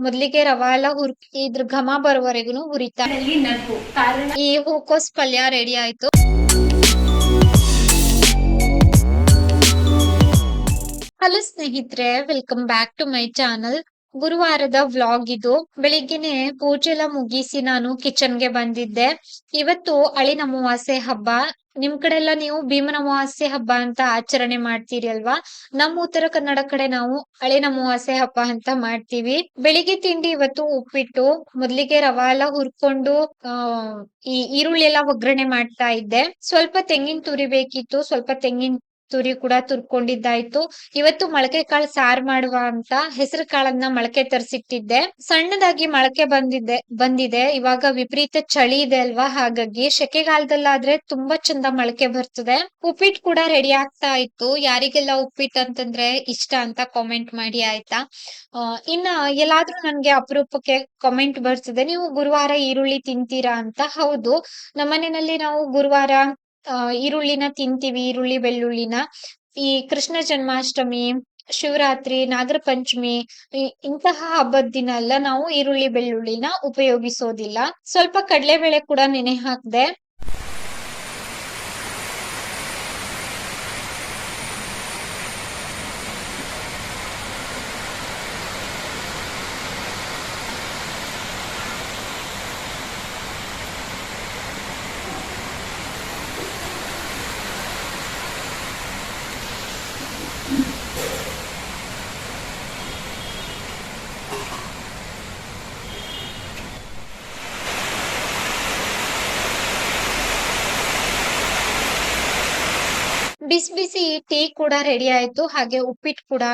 ಮೊದ್ಲಿಗೆ ರವಾ ಎಲ್ಲ ಹುರ್ಕಿ ಇದ್ರ ಘಮ ಬರೋವರೆಗೂ ಹುರಿತಾ ಈ ಹೂಕೋಸ್ ಪಲ್ಯ ರೆಡಿ ಆಯ್ತು. ಹಲೋ ಸ್ನೇಹಿತರೆ welcome back to my channel ಗುರುವಾರದ vlog ಇದು. ಬೆಳಿಗ್ಗೆನೆ ಪೂಜೆ ಎಲ್ಲ ಮುಗಿಸಿ ನಾನು ಕಿಚನ್ಗೆ ಬಂದಿದ್ದೆ. ಇವತ್ತು ಅಳಿನ ಅಮಾವಾಸ್ಯೆ ಹಬ್ಬ. ನಿಮ್ ಕಡೆ ಎಲ್ಲ ನೀವು ಭೀಮನ ಅಮಾವಾಸ್ಯೆ ಹಬ್ಬ ಅಂತ ಆಚರಣೆ ಮಾಡ್ತೀರಿ ಅಲ್ವಾ? ನಮ್ಮ ಉತ್ತರ ಕನ್ನಡ ಕಡೆ ನಾವು ಅಳಿನ ಅಮಾವಾಸ್ಯೆ ಹಬ್ಬ ಅಂತ ಮಾಡ್ತೀವಿ. ಬೆಳಿಗ್ಗೆ ತಿಂಡಿ ಇವತ್ತು ಉಪ್ಪಿಟ್ಟು, ಮೊದ್ಲಿಗೆ ರವಾ ಎಲ್ಲ ಹುರ್ಕೊಂಡು ಈ ಈರುಳ್ಳಿ ಎಲ್ಲ ಒಗ್ಗರಣೆ ಮಾಡ್ತಾ ಇದ್ದೆ. ಸ್ವಲ್ಪ ತೆಂಗಿನ ತುರಿಬೇಕಿತ್ತು ಸ್ವಲ್ಪ ತೆಂಗಿನ ತುರಿ ಕೂಡ ತುರ್ಕೊಂಡಿದ್ದಾಯ್ತು. ಇವತ್ತು ಮೊಳಕೆ ಕಾಳು ಸಾರ್ ಮಾಡುವ ಅಂತ ಹೆಸರು ಕಾಳನ್ನ ಮೊಳಕೆ ತರಿಸಿಟ್ಟಿದ್ದೆ. ಸಣ್ಣದಾಗಿ ಮೊಳಕೆ ಬಂದಿದೆ ಬಂದಿದೆ. ಇವಾಗ ವಿಪರೀತ ಚಳಿ ಇದೆ ಅಲ್ವಾ? ಹಾಗಾಗಿ ಸೆಕೆಗಾಲದಲ್ಲಾದ್ರೆ ತುಂಬಾ ಚಂದ ಮೊಳಕೆ ಬರ್ತದೆ. ಉಪ್ಪಿಟ್ಟು ಕೂಡ ರೆಡಿ ಆಗ್ತಾ ಇತ್ತು. ಯಾರಿಗೆಲ್ಲ ಉಪ್ಪಿಟ್ಟು ಅಂತಂದ್ರೆ ಇಷ್ಟ ಅಂತ ಕಾಮೆಂಟ್ ಮಾಡಿ, ಆಯ್ತಾ? ಇನ್ನ ಎಲ್ಲಾದ್ರೂ ನನ್ಗೆ ಅಪರೂಪಕ್ಕೆ ಕಾಮೆಂಟ್ ಬರ್ತದೆ. ನೀವು ಗುರುವಾರ ಈರುಳ್ಳಿ ತಿಂತೀರಾ ಅಂತ? ಹೌದು. ನಮ್ಮನೆಯಲ್ಲಿ ನಾವು ಗುರುವಾರ ಈರುಳ್ಳಿನ ತಿಂತೀವಿ, ಈರುಳ್ಳಿ ಬೆಳ್ಳುಳ್ಳಿನ. ಈ ಕೃಷ್ಣ ಜನ್ಮಾಷ್ಟಮಿ, ಶಿವರಾತ್ರಿ, ನಾಗರ ಪಂಚಮಿ ಇಂತಹ ಹಬ್ಬದ ದಿನ ಎಲ್ಲ ನಾವು ಈರುಳ್ಳಿ, ಬೆಳ್ಳುಳ್ಳಿನ ಉಪಯೋಗಿಸೋದಿಲ್ಲ. ಸ್ವಲ್ಪ ಕಡಲೆಬೇಳೆ ಕೂಡ ನೆನೆ ಹಾಕ್ದೆ ಬಿಸಿ ಬಿಸಿ ಟೀ ಕೂಡ ರೆಡಿ ಆಯ್ತು, ಹಾಗೆ ಉಪ್ಪಿಟ್ಟು ಕೂಡ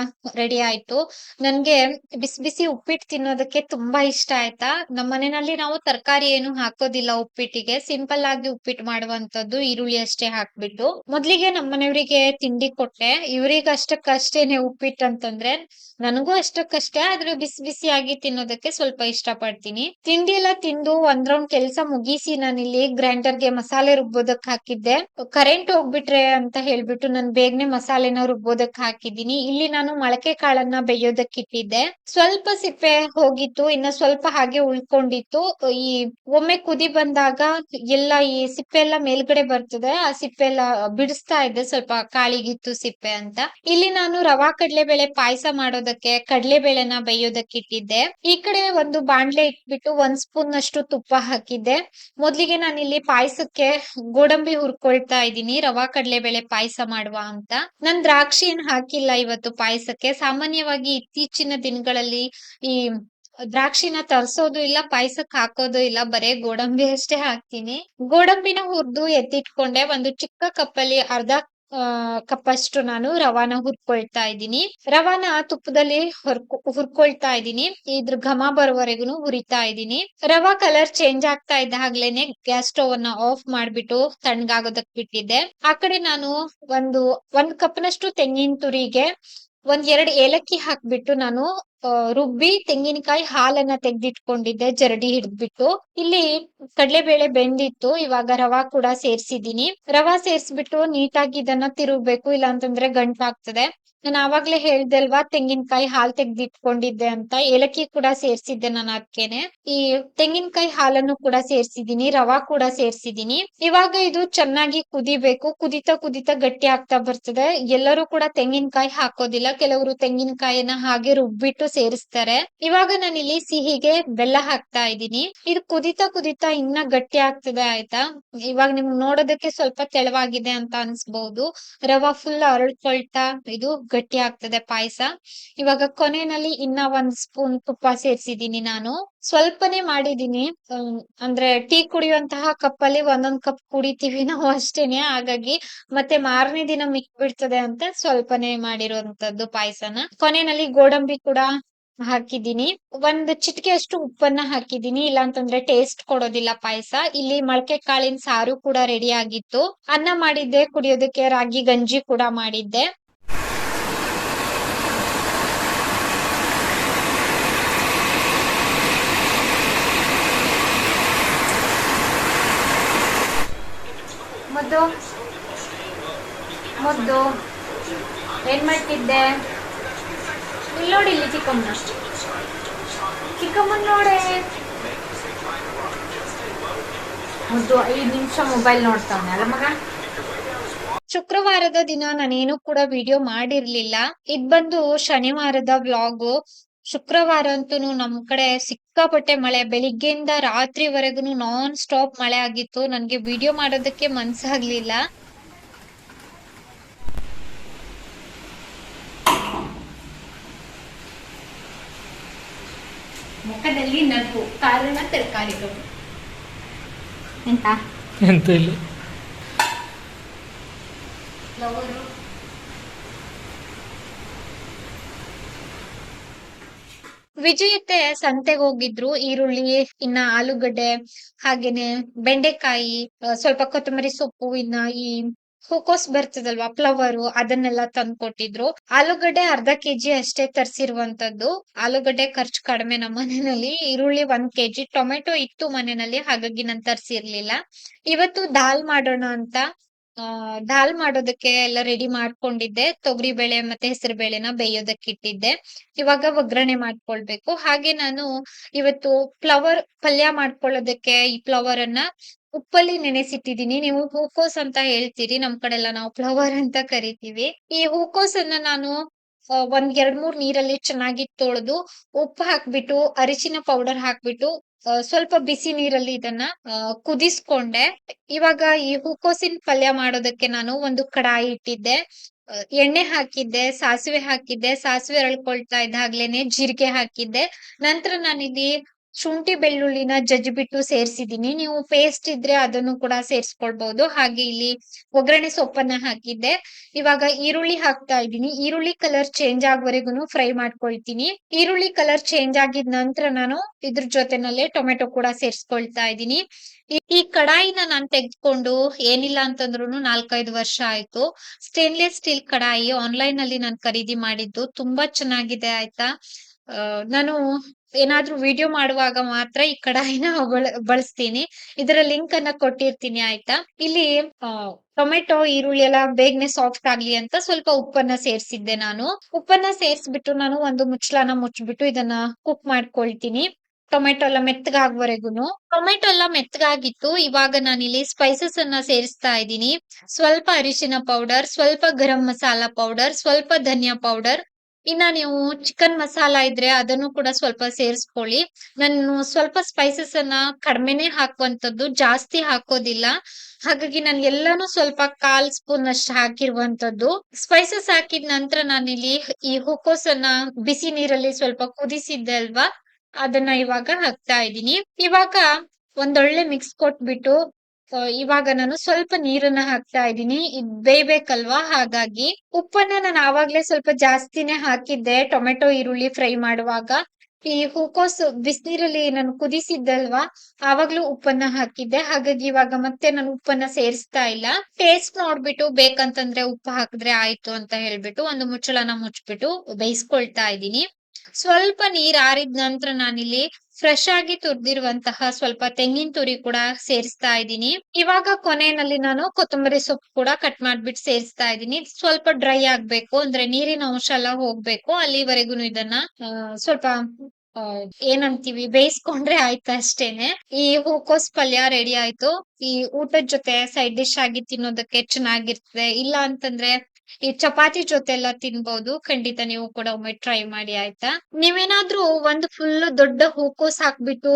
ರೆಡಿ ಆಯ್ತು. ನನ್ಗೆ ಬಿಸಿ ಬಿಸಿ ಉಪ್ಪಿಟ್ಟು ತಿನ್ನೋದಕ್ಕೆ ತುಂಬಾ ಇಷ್ಟ ಆಯ್ತಾ? ನಮ್ಮ ಮನೆಯಲ್ಲಿ ನಾವು ತರಕಾರಿ ಏನು ಹಾಕೋದಿಲ್ಲ ಉಪ್ಪಿಟ್ಟಿಗೆ. ಸಿಂಪಲ್ ಆಗಿ ಉಪ್ಪಿಟ್ಟು ಮಾಡುವಂತದ್ದು ಈರುಳ್ಳಿ ಅಷ್ಟೇ ಹಾಕ್ಬಿಟ್ಟು. ಮೊದ್ಲಿಗೆ ನಮ್ಮ ಮನೆಯವರಿಗೆ ತಿಂಡಿ ಕೊಟ್ಟೆ. ಇವ್ರಿಗೆ ಅಷ್ಟಕ್ಕಷ್ಟೇನೆ ಉಪ್ಪಿಟ್ಟು ಅಂತಂದ್ರೆ ನನಗೂ ಅಷ್ಟಕ್ಕಷ್ಟೇ, ಆದ್ರೆ ಬಿಸಿ ಬಿಸಿಯಾಗಿ ತಿನ್ನೋದಕ್ಕೆ ಸ್ವಲ್ಪ ಇಷ್ಟ ಪಡ್ತೀನಿ ತಿಂಡಿ ಎಲ್ಲ ತಿಂದು ಒಂದ್ ರೌಂಡ್ ಕೆಲಸ ಮುಗಿಸಿ ನಾನಿಲ್ಲಿ ಗ್ರೈಂಡರ್ಗೆ ಮಸಾಲೆ ರುಬ್ಬೋದಕ್ ಹಾಕಿದ್ದೆ. ಕರೆಂಟ್ ಹೋಗ್ಬಿಟ್ರೆ ಅಂತ ಹೇಳ್ಬಿಟ್ಟು ನಾನು ಬೇಗನೆ ಮಸಾಲೆನ ರುಬ್ಬೋದಕ್ ಹಾಕಿದೀನಿ ಇಲ್ಲಿ ನಾನು ಮೊಳಕೆ ಕಾಳನ್ನ ಬೇಯೋದಕ್ ಇಟ್ಟಿದ್ದೆ ಸ್ವಲ್ಪ ಸಿಪ್ಪೆ ಹೋಗಿತ್ತು, ಇನ್ನ ಸ್ವಲ್ಪ ಹಾಗೆ ಉಳ್ಕೊಂಡಿತ್ತು. ಈ ಒಮ್ಮೆ ಕುದಿ ಬಂದಾಗ ಎಲ್ಲ ಈ ಸಿಪ್ಪೆ ಎಲ್ಲ ಮೇಲ್ಗಡೆ ಬರ್ತದೆ. ಆ ಸಿಪ್ಪೆ ಎಲ್ಲ ಬಿಡಿಸ್ತಾ ಇದ್ದೆ. ಸ್ವಲ್ಪ ಕಾಳಿಗಿತ್ತು ಸಿಪ್ಪೆ ಅಂತ. ಇಲ್ಲಿ ನಾನು ರವಾ ಕಡಲೆಬೇಳೆ ಪಾಯಸ ಮಾಡೋದಕ್ಕೆ ಕಡಲೆಬೇಳೆನ ಬೇಯೋದಕ್ಕೆ ಇಟ್ಟಿದ್ದೆ ಈ ಕಡೆ ಒಂದು ಬಾಂಡ್ಲೆ ಇಟ್ಬಿಟ್ಟು ಒಂದ್ ಸ್ಪೂನ್ ಅಷ್ಟು ತುಪ್ಪ ಹಾಕಿದ್ದೆ. ಮೊದ್ಲಿಗೆ ನಾನು ಇಲ್ಲಿ ಪಾಯಸಕ್ಕೆ ಗೋಡಂಬಿ ಹುರ್ಕೊಳ್ತಾ ಇದ್ದೀನಿ. ರವಾ ಕಡಲೆಬೇಳೆ ಪಾಯಸ ಮಾಡುವ ಅಂತ. ನಾನ್ ದ್ರಾಕ್ಷಿ ಏನ್ ಹಾಕಿಲ್ಲ ಇವತ್ತು ಪಾಯಸಕ್ಕೆ. ಸಾಮಾನ್ಯವಾಗಿ ಇತ್ತೀಚಿನ ದಿನಗಳಲ್ಲಿ ಈ ದ್ರಾಕ್ಷಿನ ತರ್ಸೋದು ಇಲ್ಲ ಪಾಯಸಕ್ ಹಾಕೋದು ಇಲ್ಲ. ಬರೇ ಗೋಡಂಬಿ ಅಷ್ಟೇ ಹಾಕ್ತೀನಿ. ಗೋಡಂಬಿನ ಹುರ್ದು ಎತ್ತಿಟ್ಕೊಂಡೆ. ಒಂದು ಚಿಕ್ಕ ಕಪ್ಪಲ್ಲಿ ಅರ್ಧ ಕಪ್ಪಷ್ಟು ನಾನು ರವಾನ ಹುರ್ಕೊಳ್ತಾ ಇದ್ದೀನಿ. ರವಾನ ತುಪ್ಪದಲ್ಲಿ ಹೊರ್ಕೊ, ಹುರ್ಕೊಳ್ತಾ ಇದ್ದೀನಿ. ಇದ್ರ ಘಮ ಬರೋವರೆಗೂ ಹುರಿತಾ ಇದ್ದೀನಿ. ರವಾ ಕಲರ್ ಚೇಂಜ್ ಆಗ್ತಾ ಇದ್ದ ಹಾಗ್ಲೇನೆ ಗ್ಯಾಸ್ ಸ್ಟೋವ್ ಅನ್ನ ಆಫ್ ಮಾಡ್ಬಿಟ್ಟು ತಣ್ಣಗಾಗೋದಕ್ ಬಿಟ್ಟಿದ್ದೆ. ಆ ಕಡೆ ನಾನು ಒಂದು, ಒಂದ್ ಕಪ್ನಷ್ಟು ತೆಂಗಿನ ತುರಿಗೆ, ಒಂದ್ ಎರಡ್ ಏಲಕ್ಕಿ ಹಾಕ್ಬಿಟ್ಟು ನಾನು ರುಬ್ಬಿ ತೆಂಗಿನಕಾಯಿ ಹಾಲನ್ನ ತೆಗ್ದಿಟ್ಕೊಂಡಿದ್ದೆ, ಜರಡಿ ಹಿಡ್ದ್ಬಿಟ್ಟು. ಇಲ್ಲಿ ಕಡಲೆಬೇಳೆ ಬೆಂದಿತ್ತು, ಇವಾಗ ರವಾ ಕೂಡ ಸೇರ್ಸಿದೀನಿ ರವಾ ಸೇರ್ಸ್ಬಿಟ್ಟು ನೀಟಾಗಿ ಇದನ್ನ ತಿರುಗ್ಬೇಕು ಇಲ್ಲ ಅಂತಂದ್ರೆ ಗಂಟಾಗ್ತದೆ ನಾನು ಆವಾಗ್ಲೇ ಹೇಳ್ದೆ ಅಲ್ವಾ ತೆಂಗಿನಕಾಯಿ ಹಾಲ್ ತೆಗ್ದಿಟ್ಕೊಂಡಿದ್ದೆ ಅಂತ. ಏಲಕ್ಕಿ ಕೂಡ ಸೇರ್ಸಿದ್ದೆ ನಾನು ಅದಕ್ಕೇನೆ ಈ ತೆಂಗಿನಕಾಯಿ ಹಾಲನ್ನು ಕೂಡ ಸೇರ್ಸಿದೀನಿ ರವಾ ಕೂಡ ಸೇರ್ಸಿದೀನಿ ಇವಾಗ ಇದು ಚೆನ್ನಾಗಿ ಕುದಿಬೇಕು. ಕುದಿತಾ ಕುದಿತಾ ಗಟ್ಟಿ ಆಗ್ತಾ ಬರ್ತದೆ. ಎಲ್ಲರೂ ಕೂಡ ತೆಂಗಿನಕಾಯಿ ಹಾಕೋದಿಲ್ಲ. ಕೆಲವರು ತೆಂಗಿನಕಾಯಿನ ಹಾಗೆ ರುಬ್ಬಿಟ್ಟು ಸೇರಿಸ್ತಾರೆ. ಇವಾಗ ನಾನು ಇಲ್ಲಿ ಸಿಹಿಗೆ ಬೆಲ್ಲ ಹಾಕ್ತಾ ಇದ್ದೀನಿ. ಇದು ಕುದಿತಾ ಕುದಿತಾ ಇನ್ನ ಗಟ್ಟಿ ಆಗ್ತದೆ ಆಯ್ತಾ? ಇವಾಗ ನಿಮ್ಗೆ ನೋಡೋದಕ್ಕೆ ಸ್ವಲ್ಪ ತೆಳವಾಗಿದೆ ಅಂತ ಅನ್ಸ್ಬಹುದು ರವಾ ಫುಲ್ ಅರಳ್ಕೊಳ್ತಾ ಇದು ಗಟ್ಟಿ ಆಗ್ತದೆ ಪಾಯಸ. ಇವಾಗ ಕೊನೆಯಲ್ಲಿ ಇನ್ನ ಒಂದ್ ಸ್ಪೂನ್ ತುಪ್ಪ ಸೇರಿಸಿದೀನಿ ನಾನು. ಸ್ವಲ್ಪನೇ ಮಾಡಿದೀನಿ ಅಂದ್ರೆ ಟೀ ಕುಡಿಯುವಂತಹ ಕಪ್ಪಲ್ಲಿ ಒಂದೊಂದ್ ಕಪ್ ಕುಡಿತೀವಿ ನಾವು ಅಷ್ಟೇನೆ. ಹಾಗಾಗಿ ಮತ್ತೆ ಮಾರನೇ ದಿನ ಮಿಕ್ ಬಿಡ್ತದೆ ಅಂತ ಸ್ವಲ್ಪನೇ ಮಾಡಿರುವಂತದ್ದು ಪಾಯಸನ. ಕೊನೆಯಲ್ಲಿ ಗೋಡಂಬಿ ಕೂಡ ಹಾಕಿದೀನಿ ಒಂದ್ ಚಿಟಿಕೆ ಅಷ್ಟು ಉಪ್ಪನ್ನ ಹಾಕಿದೀನಿ ಇಲ್ಲ ಅಂತಂದ್ರೆ ಟೇಸ್ಟ್ ಕೊಡೋದಿಲ್ಲ ಪಾಯಸ. ಇಲ್ಲಿ ಮೊಳಕೆ ಕಾಳಿನ ಸಾರು ಕೂಡ ರೆಡಿ ಆಗಿತ್ತು. ಅನ್ನ ಮಾಡಿದ್ದೆ, ಕುಡಿಯೋದಕ್ಕೆ ರಾಗಿ ಗಂಜಿ ಕೂಡ ಮಾಡಿದ್ದೆ ಮುದ್ದು ಮುದ್ದು ಏನ್ ಮಾಡ್ತಿದ್ದೆ? ಇಲ್ಲಿ ನೋಡಿ, ಇಲ್ಲಿ ಚಿಕ್ಕಮ್ಮನ. ಚಿಕ್ಕಮ್ಮನ್ ನೋಡೆ. ಒಂದು ಐದು ನಿಮಿಷ ಮೊಬೈಲ್ ನೋಡ್ತಾವನೆ, ಅಲ್ಲ ಮಗ? ಶುಕ್ರವಾರದ ದಿನ ನಾನೇನು ಕೂಡ ವಿಡಿಯೋ ಮಾಡಿರ್ಲಿಲ್ಲ. ಇದ್ ಬಂದು ಶನಿವಾರದ ವ್ಲಾಗು ಶುಕ್ರವಾರ ಅಂತೂ ನಮ್ ಕಡೆ ಸಿಕ್ಕಾಪಟ್ಟೆ ಮಳೆ. ಬೆಳಿಗ್ಗೆಯಿಂದ ರಾತ್ರಿವರೆಗೂ ನಾನ್ ಸ್ಟಾಪ್ ಮಳೆ ಆಗಿತ್ತು. ನನ್ಗೆ ವಿಡಿಯೋ ಮಾಡೋದಕ್ಕೆ ಮನ್ಸಾಗ್ಲಿಲ್ಲ. ಮುಖದಲ್ಲಿ ನಗು ಕಾರಣ ತರಕಾರಿಗಳು. ಎಂತ? ಎಂತ ಇಲ್ಲ. ವಿಜಯತೆ ಸಂತೆಗೆ ಹೋಗಿದ್ರು ಈರುಳ್ಳಿ ಇನ್ನ ಆಲೂಗಡ್ಡೆ ಹಾಗೇನೆ ಬೆಂಡೆಕಾಯಿ ಸ್ವಲ್ಪ ಕೊತ್ತಂಬರಿ ಸೊಪ್ಪು ಇನ್ನ ಈ ಹೂಕೋಸ್ ಬರ್ತದಲ್ವಾ? ಫ್ಲವರ್ ಅದನ್ನೆಲ್ಲ ತಂದ್ಕೊಟ್ಟಿದ್ರು. ಆಲೂಗಡ್ಡೆ ಅರ್ಧ ಕೆಜಿ ಅಷ್ಟೇ ತರ್ಸಿರುವಂತದ್ದು. ಆಲೂಗಡ್ಡೆ ಖರ್ಚು ಕಡಿಮೆ ನಮ್ಮ ಮನೆಯಲ್ಲಿ. ಈರುಳ್ಳಿ ಒಂದ್ ಕೆಜಿ ಟೊಮೆಟೊ ಇತ್ತು ಮನೆಯಲ್ಲಿ, ಹಾಗಾಗಿ ನಾನ್ ತರ್ಸಿರ್ಲಿಲ್ಲ. ಇವತ್ತು ದಾಲ್ ಮಾಡೋಣ ಅಂತ ದಾಲ್ ಮಾಡೋದಕ್ಕೆ ಎಲ್ಲ ರೆಡಿ ಮಾಡ್ಕೊಂಡಿದ್ದೆ. ತೊಗರಿ ಬೇಳೆ ಮತ್ತೆ ಹೆಸರು ಬೇಳೆನ ಬೇಯೋದಕ್ಕೆ ಇಟ್ಟಿದ್ದೆ. ಇವಾಗ ಒಗ್ಗರಣೆ ಮಾಡ್ಕೊಳ್ಬೇಕು. ಹಾಗೆ ನಾನು ಇವತ್ತು ಫ್ಲವರ್ ಪಲ್ಯ ಮಾಡ್ಕೊಳ್ಳೋದಕ್ಕೆ ಈ ಫ್ಲವರ್ ಅನ್ನ ಉಪ್ಪಲ್ಲಿ ನೆನೆಸಿಟ್ಟಿದೀನಿ ನೀವು ಹೂಕೋಸ್ ಅಂತ ಹೇಳ್ತೀರಿ. ನಮ್ ಕಡೆ ಎಲ್ಲ ನಾವು ಫ್ಲವರ್ ಅಂತ ಕರಿತೀವಿ. ಈ ಹೂಕೋಸ್ ಅನ್ನ ನಾನು ಒಂದ್ ಎರಡ್ ಮೂರ್ ನೀರಲ್ಲಿ ಚೆನ್ನಾಗಿ ತೊಳೆದು ಉಪ್ಪು ಹಾಕ್ಬಿಟ್ಟು, ಅರಿಶಿನ ಪೌಡರ್ ಹಾಕ್ಬಿಟ್ಟು ಸ್ವಲ್ಪ ಬಿಸಿ ನೀರಲ್ಲಿ ಇದನ್ನ ಕುದಿಸ್ಕೊಂಡೆ. ಇವಾಗ ಈ ಹೂಕೋಸಿನ ಪಲ್ಯ ಮಾಡೋದಕ್ಕೆ ನಾನು ಒಂದು ಕಡಾಯಿ ಇಟ್ಟಿದ್ದೆ. ಎಣ್ಣೆ ಹಾಕಿದ್ದೆ, ಸಾಸಿವೆ ಹಾಕಿದ್ದೆ, ಸಾಸಿವೆ ಅರಳ್ಕೊಳ್ತಾ ಇದ್ದಾಗ್ಲೇನೆ ಜೀರಿಗೆ ಹಾಕಿದ್ದೆ. ನಂತರ ನಾನಿಲ್ಲಿ ಶುಂಠಿ ಬೆಳ್ಳುಳ್ಳಿನ ಜಜ್ಜಿಬಿಟ್ಟು ಸೇರಿಸಿದೀನಿ ನೀವು ಪೇಸ್ಟ್ ಇದ್ರೆ ಅದನ್ನು ಕೂಡ ಸೇರಿಸ್ಕೊಳ್ಬಹುದು ಹಾಗೆ ಇಲ್ಲಿ ಒಗ್ಗರಣೆ ಸೊಪ್ಪನ್ನ ಹಾಕಿದ್ದೆ. ಇವಾಗ ಈರುಳ್ಳಿ ಹಾಕ್ತಾ ಇದ್ದೀನಿ. ಈರುಳ್ಳಿ ಕಲರ್ ಚೇಂಜ್ ಆಗುವರೆಗೂ ಫ್ರೈ ಮಾಡ್ಕೊಳ್ತೀನಿ. ಈರುಳ್ಳಿ ಕಲರ್ ಚೇಂಜ್ ಆಗಿದ ನಂತರ ನಾನು ಇದ್ರ ಜೊತೆನಲ್ಲೇ ಟೊಮೆಟೊ ಕೂಡ ಸೇರಿಸ್ಕೊಳ್ತಾ ಇದ್ದೀನಿ. ಈ- ಕಡಾಯಿನ ನಾನ್ ತೆಗೆದುಕೊಂಡು ಏನಿಲ್ಲ ಅಂತಂದ್ರು ನಾಲ್ಕೈದು ವರ್ಷ ಆಯ್ತು. ಸ್ಟೇನ್ಲೆಸ್ ಸ್ಟೀಲ್ ಕಡಾಯಿ ಆನ್ಲೈನ್ ಅಲ್ಲಿ ನಾನು ಖರೀದಿ ಮಾಡಿದ್ದು ತುಂಬಾ ಚೆನ್ನಾಗಿದೆ, ಆಯ್ತಾ? ನಾನು ಏನಾದ್ರೂ ವಿಡಿಯೋ ಮಾಡುವಾಗ ಮಾತ್ರ ಈ ಕಡಾಯಿನ ಬಳ- ಬಳಸ್ತೀನಿ. ಇದರ ಲಿಂಕ್ ಅನ್ನ ಕೊಟ್ಟಿರ್ತೀನಿ, ಆಯ್ತಾ? ಇಲ್ಲಿ ಟೊಮೆಟೊ, ಈರುಳ್ಳಿ ಎಲ್ಲ ಬೇಗನೆ ಸಾಫ್ಟ್ ಆಗ್ಲಿ ಅಂತ ಸ್ವಲ್ಪ ಉಪ್ಪನ್ನ ಸೇರ್ಸಿದ್ದೆ ನಾನು. ಉಪ್ಪನ್ನ ಸೇರ್ಸ್ಬಿಟ್ಟು ನಾನು ಒಂದು ಮುಚ್ಚಳನ ಮುಚ್ಚಿಬಿಟ್ಟು ಇದನ್ನ ಕುಕ್ ಮಾಡ್ಕೊಳ್ತೀನಿ. ಟೊಮೆಟೊ ಎಲ್ಲ ಮೆತ್ತಗಾಗುವರೆಗೂನು. ಟೊಮೆಟೊ ಎಲ್ಲ ಮೆತ್ತಗಾಗಿತ್ತು. ಇವಾಗ ಇಲ್ಲಿ ಸ್ಪೈಸಸ್ ಅನ್ನ ಸೇರಿಸ್ತಾ ಇದ್ದೀನಿ. ಸ್ವಲ್ಪ ಅರಿಶಿನ ಪೌಡರ್ ಸ್ವಲ್ಪ ಗರಂ ಮಸಾಲಾ ಪೌಡರ್ ಸ್ವಲ್ಪ ಧನಿಯಾ ಪೌಡರ್ ಇನ್ನ ನೀವು ಚಿಕನ್ ಮಸಾಲ ಇದ್ರೆ ಅದನ್ನು ಕೂಡ ಸ್ವಲ್ಪ ಸೇರಿಸ್ಕೊಳ್ಳಿ. ನಾನು ಸ್ವಲ್ಪ ಸ್ಪೈಸಸ್ ಅನ್ನ ಕಡಿಮೆನೆ ಹಾಕುವಂತದ್ದು ಜಾಸ್ತಿ ಹಾಕೋದಿಲ್ಲ. ಹಾಗಾಗಿ ನಾನು ಎಲ್ಲಾನು ಸ್ವಲ್ಪ ಕಾಲ್ ಸ್ಪೂನ್ ಅಷ್ಟು ಹಾಕಿರುವಂತದ್ದು ಸ್ಪೈಸಸ್ ಹಾಕಿದ ನಂತರ ನಾನಿಲ್ಲಿ ಈ ಹೂಕೋಸ್ ಅನ್ನ ಬಿಸಿ ನೀರಲ್ಲಿ ಸ್ವಲ್ಪ ಕುದಿಸಿದ್ದೆ ಅಲ್ವಾ? ಅದನ್ನ ಇವಾಗ ಹಾಕ್ತಾ ಇದ್ದೀನಿ. ಇವಾಗ ಒಂದೊಳ್ಳೆ ಮಿಕ್ಸ್ ಕೊಟ್ಬಿಟ್ಟು ಆ, ಇವಾಗ ನಾನು ಸ್ವಲ್ಪ ನೀರನ್ನ ಹಾಕ್ತಾ ಇದ್ದೀನಿ. ಇದ್ ಬೇಯ್ಬೇಕಲ್ವಾ? ಹಾಗಾಗಿ ಉಪ್ಪನ್ನ ನಾನು ಆವಾಗ್ಲೇ ಸ್ವಲ್ಪ ಜಾಸ್ತಿನೇ ಹಾಕಿದ್ದೆ. ಟೊಮೆಟೊ ಈರುಳ್ಳಿ ಫ್ರೈ ಮಾಡುವಾಗ. ಈ ಹೂಕೋಸ್ ಬಿಸಿನೀರಲ್ಲಿ ನಾನು ಕುದಿಸಿದ್ದಲ್ವಾ? ಆವಾಗ್ಲೂ ಉಪ್ಪನ್ನ ಹಾಕಿದ್ದೆ. ಹಾಗಾಗಿ ಇವಾಗ ಮತ್ತೆ ನಾನು ಉಪ್ಪನ್ನ ಸೇರಿಸ್ತಾ ಇಲ್ಲ. ಟೇಸ್ಟ್ ನೋಡ್ಬಿಟ್ಟು ಬೇಕಂತಂದ್ರೆ ಉಪ್ಪು ಹಾಕಿದ್ರೆ ಆಯ್ತು ಅಂತ ಹೇಳ್ಬಿಟ್ಟು ಒಂದು ಮುಚ್ಚಳನ ಮುಚ್ಬಿಟ್ಟು ಬೇಯಿಸ್ಕೊಳ್ತಾ ಇದ್ದೀನಿ. ಸ್ವಲ್ಪ ನೀರ್ ಆರಿದ ನಂತರ ನಾನಿಲ್ಲಿ ಫ್ರೆಶ್ ಆಗಿ ತುರ್ದಿರುವಂತಹ ಸ್ವಲ್ಪ ತೆಂಗಿನ ತುರಿ ಕೂಡ ಸೇರಿಸ್ತಾ ಇದ್ದೀನಿ. ಇವಾಗ ಕೊನೆಯಲ್ಲಿ ನಾನು ಕೊತ್ತಂಬರಿ ಸೊಪ್ಪು ಕೂಡ ಕಟ್ ಮಾಡ್ಬಿಟ್ಟು ಸೇರಿಸ್ತಾ ಇದ್ದೀನಿ. ಸ್ವಲ್ಪ ಡ್ರೈ ಆಗ್ಬೇಕು, ಅಂದ್ರೆ ನೀರಿನ ಅಂಶ ಎಲ್ಲ ಹೋಗ್ಬೇಕು. ಅಲ್ಲಿವರೆಗೂ ಇದನ್ನ ಸ್ವಲ್ಪ ಏನಂತೀವಿ, ಬೇಯಿಸ್ಕೊಂಡ್ರೆ ಆಯ್ತು ಅಷ್ಟೇನೆ. ಈ ಹೂಕೋಸ್ ಪಲ್ಯ ರೆಡಿ ಆಯ್ತು. ಈ ಊಟದ ಜೊತೆ ಸೈಡ್ ಡಿಶ್ ಆಗಿ ತಿನ್ನೋದಕ್ಕೆ ಚೆನ್ನಾಗಿರ್ತದೆ. ಇಲ್ಲ ಅಂತಂದ್ರೆ ಈ ಚಪಾತಿ ಜೊತೆ ಎಲ್ಲ ತಿನ್ಬಹುದು ಖಂಡಿತ ನೀವು ಕೂಡ ಒಮ್ಮೆ ಟ್ರೈ ಮಾಡಿ ಆಯ್ತಾ? ನೀವೇನಾದ್ರೂ ಒಂದು ಫುಲ್ ದೊಡ್ಡ ಹೂಕೋಸ್ ಹಾಕ್ಬಿಟ್ಟು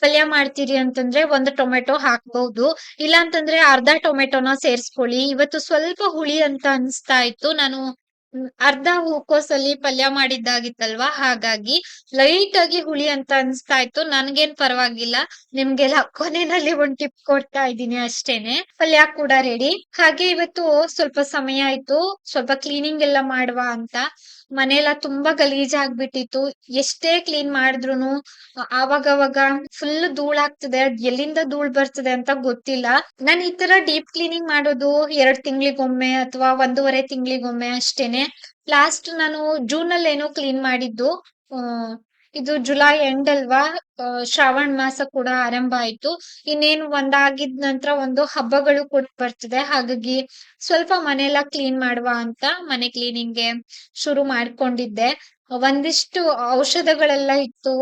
ಪಲ್ಯ ಮಾಡ್ತೀರಿ ಅಂತಂದ್ರೆ ಒಂದು ಟೊಮೆಟೊ ಹಾಕ್ಬಹುದು ಇಲ್ಲ ಅಂತಂದ್ರೆ ಅರ್ಧ ಟೊಮೆಟೊನ ಸೇರ್ಸ್ಕೊಳ್ಳಿ. ಇವತ್ತು ಸ್ವಲ್ಪ ಹುಳಿ ಅಂತ ಅನ್ಸ್ತಾ ಇತ್ತು. ನಾನು ಅರ್ಧ ಹೂಕೋಸಲ್ಲಿ ಪಲ್ಯ ಮಾಡಿದ್ದಾಗಿತ್ತಲ್ವಾ? ಹಾಗಾಗಿ ಲೈಟ್ ಆಗಿ ಹುಳಿ ಅಂತ ಅನ್ಸ್ತಾ ಇತ್ತು. ನನ್ಗೇನ್ ಪರವಾಗಿಲ್ಲ. ನಿಮ್ಗೆಲ್ಲ ಕೊನೆನಲ್ಲಿ ಒಂದ್ ಟಿಪ್ ಕೊಡ್ತಾ ಇದ್ದೀನಿ ಅಷ್ಟೇನೆ. ಪಲ್ಯ ಕೂಡ ರೆಡಿ ಹಾಗೆ ಇವತ್ತು ಸ್ವಲ್ಪ ಸಮಯ ಆಯ್ತು. ಸ್ವಲ್ಪ ಕ್ಲೀನಿಂಗ್ ಎಲ್ಲ ಮಾಡುವ ಅಂತ. ಮನೆಯೆಲ್ಲ ತುಂಬಾ ಗಲೀಜ್ ಆಗ್ಬಿಟ್ಟಿತ್ತು ಎಷ್ಟೇ ಕ್ಲೀನ್ ಮಾಡಿದ್ರುನು ಆವಾಗವಾಗ ಫುಲ್ ಧೂಳ್ ಆಗ್ತದೆ ಅದ್ ಎಲ್ಲಿಂದ ಧೂಳ್ ಬರ್ತದೆ ಅಂತ ಗೊತ್ತಿಲ್ಲ. ನಾನು ಈ ತರ ಡೀಪ್ ಕ್ಲೀನಿಂಗ್ ಮಾಡೋದು ಎರಡ್ ತಿಂಗಳಿಗೊಮ್ಮೆ ಅಥವಾ ಒಂದೂವರೆ ತಿಂಗಳಿಗೊಮ್ಮೆ ಅಷ್ಟೇನೆ. ಲಾಸ್ಟ್ ನಾನು ಜೂನ್ ಅಲ್ಲಿ ಏನೋ ಕ್ಲೀನ್ ಮಾಡಿದ್ದು ಇದು ಜುಲೈ ಎಂಡ್ ಅಲ್ವಾ? ಶ್ರಾವಣ ಮಾಸ ಕೂಡ ಆರಂಭ ಆಯ್ತು. ಇನ್ನೇನು ಒಂದಾಗಿದ ನಂತರ ಒಂದು ಹಬ್ಬಗಳು ಕೂಡ ಬರ್ತದೆ. ಹಾಗಾಗಿ ಸ್ವಲ್ಪ ಮನೆಯೆಲ್ಲ ಕ್ಲೀನ್ ಮಾಡುವ ಅಂತ ಮನೆ ಕ್ಲೀನಿಂಗ್ಗೆ ಶುರು ಮಾಡ್ಕೊಂಡಿದ್ದೆ. ಒಂದಿಷ್ಟು ಔಷಧಗಳೆಲ್ಲ ಇತ್ತು.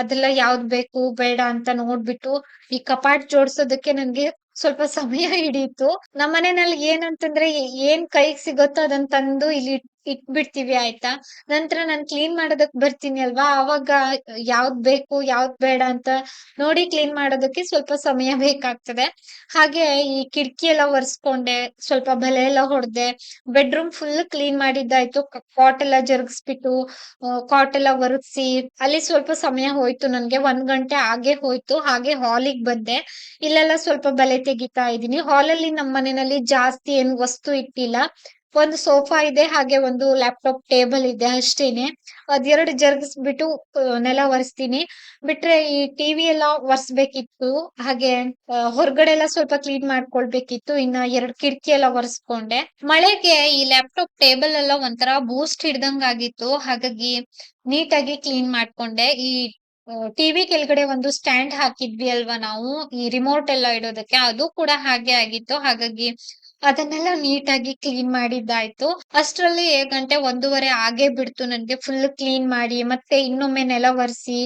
ಅದೆಲ್ಲ ಯಾವ್ದ್ ಬೇಕು, ಬೇಡ ಅಂತ ನೋಡ್ಬಿಟ್ಟು ಈ ಕಪಾಟ್ ಜೋಡ್ಸೋದಕ್ಕೆ ನನ್ಗೆ ಸ್ವಲ್ಪ ಸಮಯ ಹಿಡೀತು. ನಮ್ಮ ಮನೆಯಲ್ಲಿ ಏನಂತಂದ್ರೆ ಏನ್ ಕೈಗ್ ಸಿಗುತ್ತೋ ಅದನ್ ತಂದು ಇಲ್ಲಿ ಇಟ್ಬಿಡ್ತೀವಿ ಆಯ್ತಾ? ನಂತರ ನಾನ್ ಕ್ಲೀನ್ ಮಾಡೋದಕ್ ಬರ್ತೀನಿ ಅಲ್ವಾ? ಅವಾಗ ಯಾವ್ದ್ ಬೇಕು, ಯಾವ್ದ್ ಬೇಡ ಅಂತ ನೋಡಿ ಕ್ಲೀನ್ ಮಾಡೋದಕ್ಕೆ ಸ್ವಲ್ಪ ಸಮಯ ಬೇಕಾಗ್ತದೆ. ಹಾಗೆ ಈ ಕಿಟಕಿ ಎಲ್ಲ ಒರೆಸ್ಕೊಂಡೆ, ಸ್ವಲ್ಪ ಬಲೆ ಎಲ್ಲ ಹೊಡೆದೆ ಬೆಡ್ರೂಮ್ ಫುಲ್ ಕ್ಲೀನ್ ಮಾಡಿದ್ದಾಯ್ತು. ಕಾಟ್ ಎಲ್ಲ ಜರುಗಿಸ್ಬಿಟ್ಟು ಕಾಟ್ ಎಲ್ಲ ಒರೆಸಿ, ಅಲ್ಲಿ ಸ್ವಲ್ಪ ಸಮಯ ಹೋಯ್ತು ನನ್ಗೆ. ಒಂದ್ ಗಂಟೆ ಹಾಗೆ ಹೋಯ್ತು. ಹಾಗೆ ಹಾಲಿಗೆ ಬಂದೆ. ಇಲ್ಲೆಲ್ಲ ಸ್ವಲ್ಪ ಬಲೆ ತೆಗಿತಾ ಇದೀನಿ ಹಾಲಲ್ಲಿ ನಮ್ಮ ಮನೆಯಲ್ಲಿ ಜಾಸ್ತಿ ಏನು ವಸ್ತು ಇಟ್ಟಿಲ್ಲ. ಒಂದು ಸೋಫಾ ಇದೆ, ಹಾಗೆ ಒಂದು ಲ್ಯಾಪ್ಟಾಪ್ ಟೇಬಲ್ ಇದೆ ಅಷ್ಟೇನೆ. ಅದೆರಡು ಜರುಗಿಸ್ಬಿಟ್ಟು ಬಿಟ್ಟು ನೆಲ ಒರೆಸ್ತೀನಿ. ಬಿಟ್ರೆ ಈ ಟಿವಿ ಎಲ್ಲ ಒರೆಸ್ಬೇಕಿತ್ತು, ಹಾಗೆ ಹೊರಗಡೆ ಎಲ್ಲ ಸ್ವಲ್ಪ ಕ್ಲೀನ್ ಮಾಡ್ಕೊಳ್ಬೇಕಿತ್ತು, ಇನ್ನ ಎರಡು ಕಿಟಕಿ ಎಲ್ಲ ಒರೆಸ್ಕೊಂಡೆ. ಮಳೆಗೆ ಈ ಲ್ಯಾಪ್ಟಾಪ್ ಟೇಬಲ್ ಎಲ್ಲ ಒಂಥರ ಬೂಸ್ಟ್ ಹಿಡ್ದಂಗ್ ಆಗಿತ್ತು, ಹಾಗಾಗಿ ನೀಟಾಗಿ ಕ್ಲೀನ್ ಮಾಡ್ಕೊಂಡೆ. ಈ ಟಿವಿ ಕೆಳಗಡೆ ಒಂದು ಸ್ಟ್ಯಾಂಡ್ ಹಾಕಿದ್ವಿ ಅಲ್ವಾ ನಾವು, ಈ ರಿಮೋಟ್ ಎಲ್ಲ ಇಡೋದಕ್ಕೆ, ಅದು ಕೂಡ ಹಾಗೆ ಆಗಿತ್ತು. ಹಾಗಾಗಿ ಅದನ್ನೆಲ್ಲ ನೀಟಾಗಿ ಕ್ಲೀನ್ ಮಾಡಿದ್ದಾಯ್ತು. ಅಷ್ಟ್ರಲ್ಲಿ ಗಂಟೆ ಒಂದೂವರೆ ಆಗೇ ಬಿಡ್ತು ನನ್ಗೆ ಫುಲ್ ಕ್ಲೀನ್ ಮಾಡಿ, ಮತ್ತೆ ಇನ್ನೊಮ್ಮೆ ನೆಲ ಒರೆಸಿ,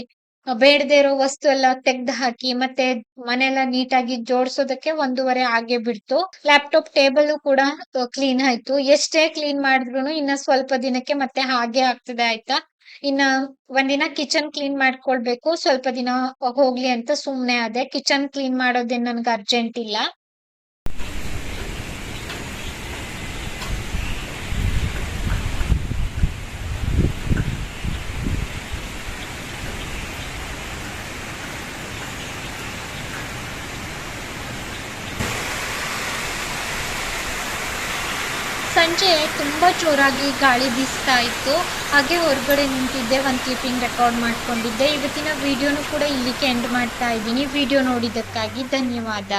ಬೇಡದೇ ಇರೋ ವಸ್ತು ಎಲ್ಲ ತೆಗ್ದು ಹಾಕಿ, ಮತ್ತೆ ಮನೆಲ್ಲ ನೀಟಾಗಿ ಜೋಡ್ಸೋದಕ್ಕೆ ಒಂದೂವರೆ ಆಗೇ ಬಿಡ್ತು. ಲ್ಯಾಪ್ಟಾಪ್ ಟೇಬಲ್ ಕೂಡ ಕ್ಲೀನ್ ಆಯ್ತು. ಎಷ್ಟೇ ಕ್ಲೀನ್ ಮಾಡಿದ್ರು ಇನ್ನ ಸ್ವಲ್ಪ ದಿನಕ್ಕೆ ಮತ್ತೆ ಹಾಗೆ ಆಗ್ತದೆ ಆಯ್ತಾ? ಇನ್ನ ಒಂದಿನ ಕಿಚನ್ ಕ್ಲೀನ್ ಮಾಡ್ಕೊಳ್ಬೇಕು. ಸ್ವಲ್ಪ ದಿನ ಹೋಗ್ಲಿ ಅಂತ ಸುಮ್ನೆ ಅದೇ ಕಿಚನ್ ಕ್ಲೀನ್ ಮಾಡೋದೇನ್ ನನ್ಗೆ ಅರ್ಜೆಂಟ್ ಇಲ್ಲ. ಸಂಜೆ ತುಂಬಾ ಜೋರಾಗಿ ಗಾಳಿ ಬೀಸ್ತಾ ಇತ್ತು. ಹಾಗೆ ಹೊರಗಡೆ ನಿಂತಿದ್ದೆ ಒಂದು ಕ್ಲಿಪ್ಪಿಂಗ್ ರೆಕಾರ್ಡ್ ಮಾಡ್ಕೊಂಡಿದ್ದೆ. ಇವತ್ತಿನ ವಿಡಿಯೋನು ಕೂಡ ಇಲ್ಲಿಗೆ ಎಂಡ್ ಮಾಡ್ತಾ ಇದ್ದೀನಿ. ವಿಡಿಯೋ ನೋಡಿದ್ದಕ್ಕಾಗಿ ಧನ್ಯವಾದ.